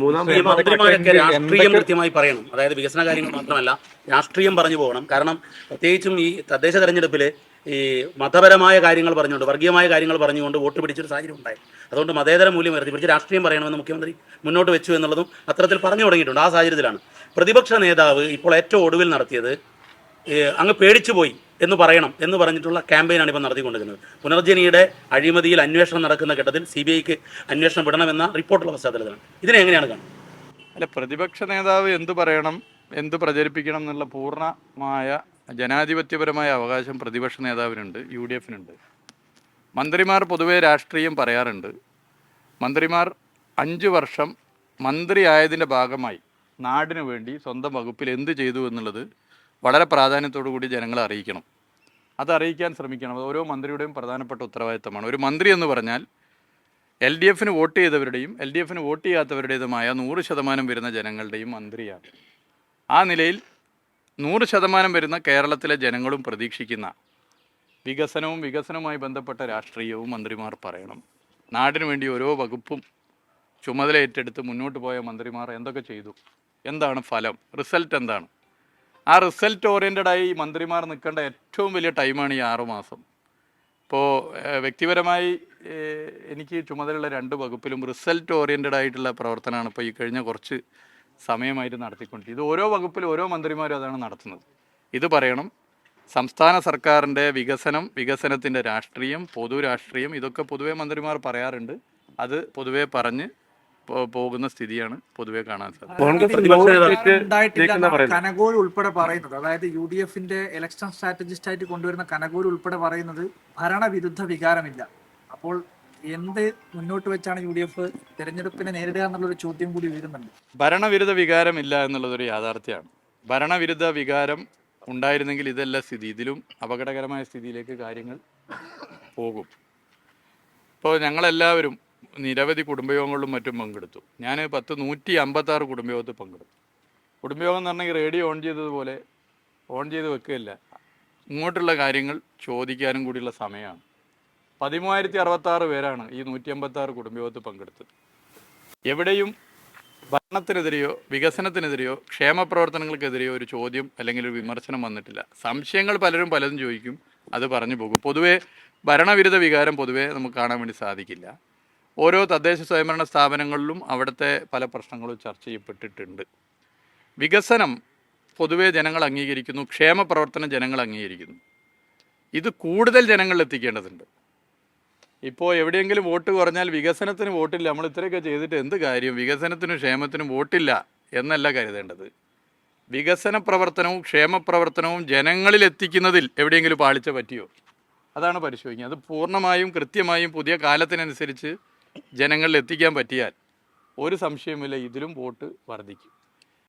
മന്ത്രിമാരൊക്കെ രാഷ്ട്രീയം കൃത്യമായി പറയണം. അതായത് വികസന കാര്യങ്ങൾ മാത്രമല്ല രാഷ്ട്രീയം പറഞ്ഞു പോകണം. കാരണം പ്രത്യേകിച്ചും ഈ തദ്ദേശ തെരഞ്ഞെടുപ്പിൽ ഈ മതപരമായ കാര്യങ്ങൾ പറഞ്ഞുകൊണ്ട് വർഗീയമായ കാര്യങ്ങൾ പറഞ്ഞുകൊണ്ട് വോട്ട് പിടിച്ചൊരു സാഹചര്യം ഉണ്ടായി അതുകൊണ്ട് മതേതര മൂല്യം ഉയർത്തിപ്പിടിച്ച് രാഷ്ട്രീയം പറയണമെന്ന് മുഖ്യമന്ത്രി മുന്നോട്ട് വെച്ചു എന്നുള്ളതും അത്തരത്തിൽ പറഞ്ഞു തുടങ്ങിയിട്ടുണ്ട്. ആ സാഹചര്യത്തിലാണ്. പ്രതിപക്ഷ നേതാവ് ഇപ്പോൾ ഏറ്റവും ഒടുവിൽ നടത്തിയത് അങ്ങ് പേടിച്ചു പോയി എന്ന് പറയണം എന്ന് പറഞ്ഞിട്ടുള്ള ക്യാമ്പയിനാണ് ഇപ്പോൾ നടത്തിക്കൊണ്ടിരിക്കുന്നത്. പുനർജനിയുടെ അഴിമതിയിൽ അന്വേഷണം നടക്കുന്ന ഘട്ടത്തിൽ സി ബി ഐക്ക് അന്വേഷണം വിടണമെന്ന റിപ്പോർട്ടുള്ള പശ്ചാത്തലത്തിലാണ്. ഇതിനെ എങ്ങനെയാണ് കാണുന്നത്? അല്ല പ്രതിപക്ഷ നേതാവ് എന്ത് പറയണം എന്ത് പ്രചരിപ്പിക്കണം എന്നുള്ള പൂർണമായ ജനാധിപത്യപരമായ അവകാശം പ്രതിപക്ഷ നേതാവിനുണ്ട് യു ഡി എഫിനുണ്ട് മന്ത്രിമാർ പൊതുവേ രാഷ്ട്രീയം പറയാറുണ്ട്. മന്ത്രിമാർ അഞ്ച് വർഷം മന്ത്രിയായതിന്റെ ഭാഗമായി നാടിനു വേണ്ടി സ്വന്തം വകുപ്പിൽ എന്ത് ചെയ്തു എന്നുള്ളത് വളരെ പ്രാധാന്യത്തോടു കൂടി ജനങ്ങളെ അറിയിക്കണം. അത് അറിയിക്കാൻ ശ്രമിക്കണം. അത് ഓരോ മന്ത്രിയുടെയും പ്രധാനപ്പെട്ട ഉത്തരവാദിത്തമാണ്. ഒരു മന്ത്രി എന്ന് പറഞ്ഞാൽ എൽ ഡി എഫിന് വോട്ട് ചെയ്തവരുടെയും എൽ ഡി എഫിന് വോട്ട് ചെയ്യാത്തവരുടേതുമായ നൂറ് ശതമാനം വരുന്ന ജനങ്ങളുടെയും മന്ത്രിയാണ്. ആ നിലയിൽ നൂറ് ശതമാനം വരുന്ന കേരളത്തിലെ ജനങ്ങളും പ്രതീക്ഷിക്കുന്ന വികസനവും വികസനവുമായി ബന്ധപ്പെട്ട രാഷ്ട്രീയവും മന്ത്രിമാർ പറയണം. നാടിനു വേണ്ടി ഓരോ വകുപ്പും ചുമതല ഏറ്റെടുത്ത് മുന്നോട്ട് പോയ മന്ത്രിമാർ എന്തൊക്കെ ചെയ്തു? എന്താണ് ഫലം? റിസൾട്ട് എന്താണ്? ആ റിസൾട്ട് ഓറിയന്റഡായി മന്ത്രിമാർ നിൽക്കേണ്ട ഏറ്റവും വലിയ ടൈമാണ് ഈ ആറുമാസം ഇപ്പോൾ വ്യക്തിപരമായി എനിക്ക് ചുമതലയുള്ള രണ്ട് വകുപ്പിലും റിസൾട്ട് ഓറിയന്റഡ് ആയിട്ടുള്ള പ്രവർത്തനമാണ് ഇപ്പോൾ ഈ കഴിഞ്ഞ കുറച്ച് സമയമായിട്ട് നടത്തിക്കൊണ്ടിരിക്കുന്നത്. ഇത് ഓരോ വകുപ്പിലും ഓരോ മന്ത്രിമാരും അതാണ് നടത്തുന്നത്. ഇത് പറയണം സംസ്ഥാന സർക്കാരിന്റെ വികസനം വികസനത്തിന്റെ രാഷ്ട്രീയം പൊതു രാഷ്ട്രീയം ഇതൊക്കെ പൊതുവേ മന്ത്രിമാർ പറയാറുണ്ട്. അത് പൊതുവേ പറഞ്ഞ് പോകുന്ന സ്ഥിതിയാണ് പൊതുവെ കാണാൻ സാധിക്കുന്നത്. കനകോൽ ഉൾപ്പെടെ പറയുന്നത് അതായത് യു ഡി എഫിന്റെ ഇലക്ഷൻ സ്ട്രാറ്റജിസ്റ്റ് ആയിട്ട് കൊണ്ടുവരുന്ന കനകോൽ ഉൾപ്പെടെ പറയുന്നത് ഭരണവിരുദ്ധ വികാരമില്ല. അപ്പോൾ എന്ത് മുന്നോട്ട് വെച്ചാണ് യു ഡി എഫ് തെരഞ്ഞെടുപ്പിനെ നേരിടുക എന്നുള്ളൊരു ചോദ്യം കൂടി ഉയരുന്നുണ്ട്. ഭരണവിരുദ്ധ വികാരമില്ല എന്നുള്ളതൊരു യാഥാർത്ഥ്യമാണ്. ഭരണവിരുദ്ധ വികാരം ഉണ്ടായിരുന്നെങ്കിൽ ഇതല്ല സ്ഥിതി. ഇതിലും അപകടകരമായ സ്ഥിതിയിലേക്ക് കാര്യങ്ങൾ പോകും. ഇപ്പോൾ ഞങ്ങളെല്ലാവരും നിരവധി കുടുംബയോഗങ്ങളിലും മറ്റും പങ്കെടുത്തു. ഞാൻ പത്ത് നൂറ്റി അമ്പത്താറ് കുടുംബയോഗത്തിൽ പങ്കെടുത്തു. കുടുംബയോഗം എന്ന് പറഞ്ഞാൽ റേഡിയോ ഓൺ ചെയ്തതുപോലെ ഓൺ ചെയ്ത് വെക്കുകയില്ല. ഇങ്ങോട്ടുള്ള കാര്യങ്ങൾ ചോദിക്കാനും കൂടിയുള്ള സമയമാണ്. പതിമൂവായിരത്തി അറുപത്താറ് പേരാണ് ഈ നൂറ്റി അമ്പത്താറ് കുടുംബയോഗത്തിൽ പങ്കെടുത്തത്. എവിടെയും ഭരണത്തിനെതിരെയോ വികസനത്തിനെതിരെയോ ക്ഷേമ പ്രവർത്തനങ്ങൾക്കെതിരെയോ ഒരു ചോദ്യം അല്ലെങ്കിൽ ഒരു വിമർശനം വന്നിട്ടില്ല. സംശയങ്ങൾ പലരും പലതും ചോദിക്കും. അത് പറഞ്ഞു പോകും. പൊതുവേ ഭരണവിരുദ്ധ വികാരം പൊതുവേ നമുക്ക് കാണാൻ വേണ്ടി സാധിക്കില്ല. ഓരോ തദ്ദേശ സ്വയംഭരണ സ്ഥാപനങ്ങളിലും അവിടുത്തെ പല പ്രശ്നങ്ങളും ചർച്ച ചെയ്യപ്പെട്ടിട്ടുണ്ട്. വികസനം പൊതുവേ ജനങ്ങൾ അംഗീകരിക്കുന്നു ക്ഷേമ പ്രവർത്തനം ജനങ്ങൾ അംഗീകരിക്കുന്നു. ഇത് കൂടുതൽ ജനങ്ങളിൽ എത്തിക്കേണ്ടതുണ്ട്. ഇപ്പോൾ എവിടെയെങ്കിലും വോട്ട് കുറഞ്ഞാൽ വികസനത്തിന് വോട്ടില്ല നമ്മൾ ഇത്രയൊക്കെ ചെയ്തിട്ട് എന്ത് കാര്യം? വികസനത്തിനും ക്ഷേമത്തിനും വോട്ടില്ല എന്നല്ല കരുതേണ്ടത്. വികസന പ്രവർത്തനവും ക്ഷേമ പ്രവർത്തനവും ജനങ്ങളിൽ എത്തിക്കുന്നതിൽ എവിടെയെങ്കിലും പാളിച്ച പറ്റിയോ? അതാണ് പരിശോധിക്കുക അത് പൂർണമായും കൃത്യമായും പുതിയ കാലത്തിനനുസരിച്ച് ജനങ്ങളിൽ എത്തിക്കാൻ പറ്റിയാൽ ഒരു സംശയമില്ല ഇതിലും വോട്ട് വർദ്ധിക്കും.